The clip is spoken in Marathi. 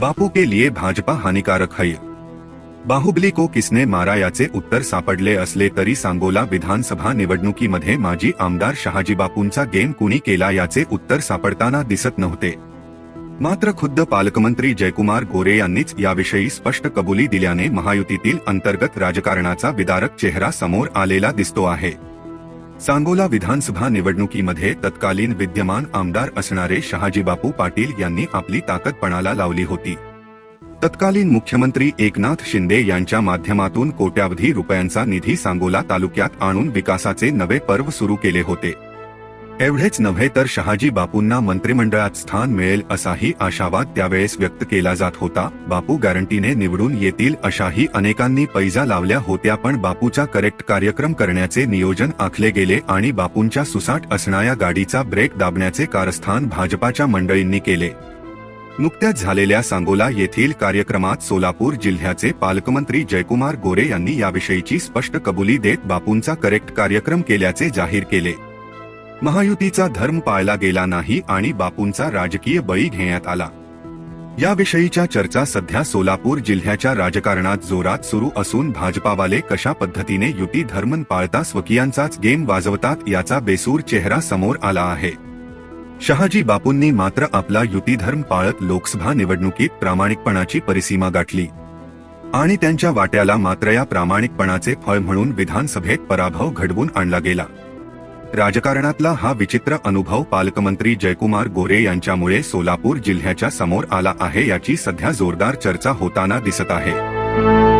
बापू के लिए भाजपा हानिकारक है। बाहुबली को किसने मारा याचे उत्तर सापडले असले तरी सांगोला विधानसभा निवडणुकीमध्ये माजी आमदार शहाजी बापूंचा गेम कुणी केला याचे उत्तर सापडताना दिसत नव्हते। मात्र खुद्द पालकमंत्री जयकुमार गोरे यांनीच याविषयी स्पष्ट कबुली दिल्याने महायुतीतील अंतर्गत राजकारणाचा विदारक चेहरा समोर आलेला दिसतो आहे। सांगोला विधानसभा निवडणुकीमध्ये तत्कालीन विद्यमान आमदार असणारे शहाजीबापू पाटील यांनी आपली ताकद पणाला लावली होती. तत्कालीन मुख्यमंत्री एकनाथ शिंदे यांच्या माध्यमातून कोट्यावधी रुपयांचा निधी सांगोला तालुक्यात आणून विकासाचे नवे पर्व सुरू केले होते. एवढेच नव्हे तर शहाजी बापूंना मंत्रिमंडळात स्थान मिळेल असाही आशावाद त्यावेळेस व्यक्त केला जात होता. बापू गॅरंटीने निवडून येतील अशाही अनेकांनी पैजा लावल्या होत्या पण बापूचा करेक्ट कार्यक्रम करण्याचे नियोजन आखले गेले आणि बापूंच्या सुसाट असणाऱ्या गाडीचा ब्रेक दाबण्याचे कारस्थान भाजपाच्या मंडळींनी केले. नुकत्याच झालेल्या सांगोला येथील कार्यक्रमात सोलापूर जिल्ह्याचे पालकमंत्री जयकुमार गोरे यांनी याविषयीची स्पष्ट कबुली देत बापूंचा करेक्ट कार्यक्रम केल्याचे जाहीर केले. महायुतीचा धर्म पाळला गेला नाही आणि बापूंचा राजकीय बळी घेण्यात आला. याविषयीच्या चर्चा सध्या सोलापूर जिल्ह्याच्या राजकारणात जोरात सुरू असून भाजपावाले कशा पद्धतीने युती धर्म पाळता स्वकीयांचाच गेम वाजवतात याचा बेसूर चेहरा समोर आला आहे. शहाजी बापूंनी मात्र आपला युतीधर्म पाळत लोकसभा निवडणुकीत प्रामाणिकपणाची परिसीमा गाठली. आणि त्यांच्या वाट्याला मात्र या प्रामाणिकपणाचे फळ म्हणून विधानसभेत पराभव घडवून आणला गेला. राजकारणातला हा विचित्र अनुभव पालकमंत्री जयकुमार गोरे यांच्यामुळे सोलापूर जिल्ह्याच्या समोर आला आहे याची सध्या जोरदार चर्चा होताना दिसत आहे.